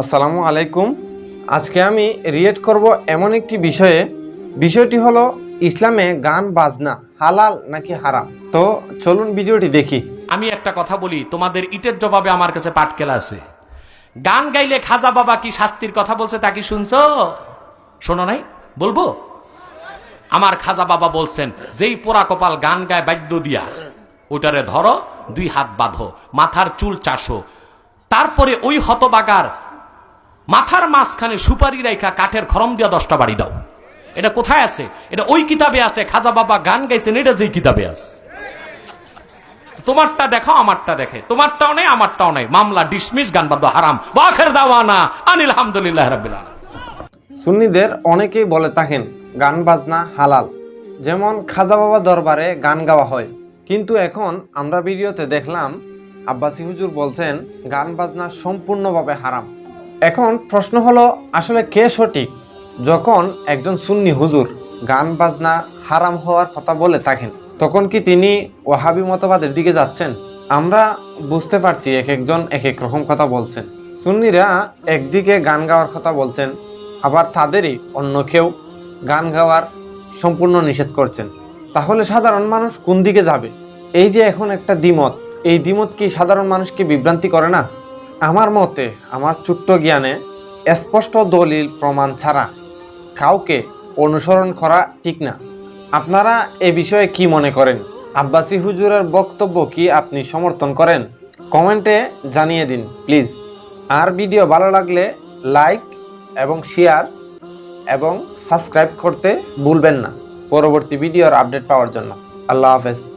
আসসালামু আলাইকুম। আজকে আমি রিয়েট করব এমন একটি বিষয়ে। বিষয়টি হলো ইসলামে গান, বাজনা হালাল নাকি হারাম? তো চলুন ভিডিওটি দেখি। আমি একটা কথা বলি, তোমাদের ইটের জবাবে আমার কাছে পাটকেলা আছে। গান গাইলে খাজা বাবা কি শাস্তির কথা বলছে তা কি শুনছো? শোনো নাই, বলব? আমার খাজা বাবা বলছেন, যেই পোড়া কপাল গান গায় বাদ্য দিয়া ওটারে ধরো, দুই হাত বাঁধো, মাথার চুল চাষো। তারপরে ওই হতবাগার মাথার মাঝখানে সুপারি রেখা কাঠের খরম দিয়া দশটা বাড়ি দাও। এটা কোথায় আছে? এটা ওই কিতাবে আছে, খাজা বাবা গান গাইছেন, এটা যেই কিতাবে আছে। তোমারটা দেখো আমারটা দেখে। তোমারটাও নেই, আমারটাও নেই। মামলা, ডিসমিস গান বাদ্য হারাম। বাখের দাওয়ানা, আনিল হামদুলিল্লাহ রাব্বিল সুন্নিদের অনেকেই বলে থাকেন গান বাজনা হালাল। যেমন খাজা বাবা দরবারে গান গাওয়া হয়। কিন্তু এখন আমরা ভিডিওতে দেখলাম, আব্বাসি হুজুর বলছেন, গান বাজনা সম্পূর্ণভাবে হারাম। এখন প্রশ্ন হলো, আসলে কে সঠিক? যখন একজন সুন্নি হুজুর গান বাজনা হারাম হওয়ার কথা বলে থাকেন, তখন কি তিনি ওহাবি মতবাদের দিকে যাচ্ছেন? আমরা বুঝতে পারছি এক একজন এক এক রকম কথা বলছেন। সুন্নিরা একদিকে গান গাওয়ার কথা বলছেন, আবার তাদেরই অন্য কেউ গান গাওয়ার সম্পূর্ণ নিষেধ করছেন। তাহলে সাধারণ মানুষ কোন দিকে যাবে? এই যে এখন একটা দ্বিমত, এই দ্বিমত কি সাধারণ মানুষকে বিভ্রান্তি করে না? আমার মতে, আমার ছোট্ট জ্ঞানে স্পষ্ট দলিল প্রমাণ ছাড়া কাউকে অনুসরণ করা ঠিক না। আপনারা এ বিষয়ে কি মনে করেন? আব্বাসী হুজুরের বক্তব্য কি আপনি সমর্থন করেন? কমেন্টে জানিয়ে দিন, প্লিজ। আর ভিডিও ভালো লাগলে লাইক এবং শেয়ার এবং সাবস্ক্রাইব করতে ভুলবেন না। পরবর্তী ভিডিওর আপডেট পাওয়ার জন্য। আল্লাহ হাফেজ।